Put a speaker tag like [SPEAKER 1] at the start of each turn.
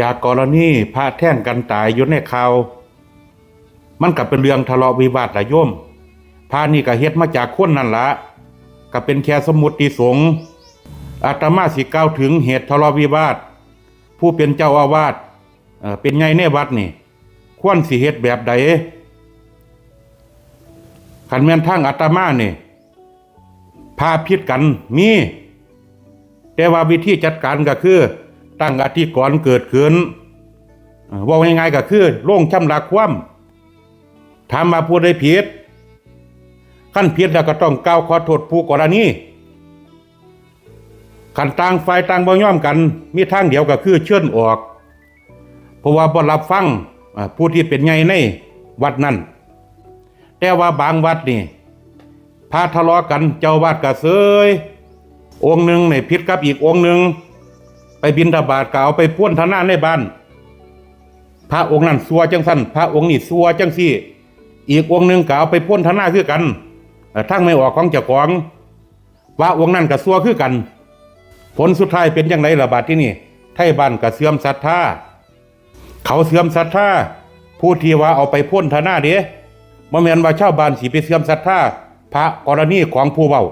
[SPEAKER 1] จากกรณีพระแท่งกันตายอยู่ในข่าว มันก็เป็นเรื่องทะเลาะวิวาทละโยมพานี่ก็เฮ็ดมาจากคนนั่นละก็เป็นแค่สมุติสงฆ์อาตมาสิกล่าวถึงเหตุทะเลาะวิวาท ผู้เป็นเจ้าอาวาสเป็นไงในวัดนี่ ควรสิเฮ็ดแบบใดขันแม่นทางอาตมานี่พาพิษกันมี แต่ว่าวิธีจัดการก็คือ ตั้งอธิกรณ์เกิดขึ้นว่าง่ายๆก็คือโล่งช่ำระความถามมาผู้ใดผิดขั้นผิดแล้วก็ต้องกล่าวขอโทษผู้กรณีขันต่างฝ่ายต่างบ่ย่อมกัน มีทางเดียวก็คือเชิญออก เพราะว่าบ่รับฟังผู้ที่เป็นไงในวัดนั้น แต่ว่าบางวัดนี่พาทะเลาะกันเจ้าวาดก็เสยองค์หนึ่งในพิษกับอีกองค์หนึ่ง ไปบินทบาทก็เอาไปพ่วนทนาในบ้าน พระองค์นั้นซัวจังสั้นพระองค์นี่ซัวจังสี่ อีกองค์หนึ่งก็เอาไปพ่นทนาคือกันทั้งไม่ออกของเจ้าของว่าองค์นั้นก็ซัวคือกัน ผลสุดท้ายเป็นยังไงระบาดที่นี่ ไทยบ้านก็เสื่อมศรัทธาเขาเสื่อมศรัทธาผู้ที่ว่าเอาไปพ่นทนาเด้บ่แม่นว่าชาวบ้านสิไปเสื่อมศรัทธาพระกรณีของผู้เว้า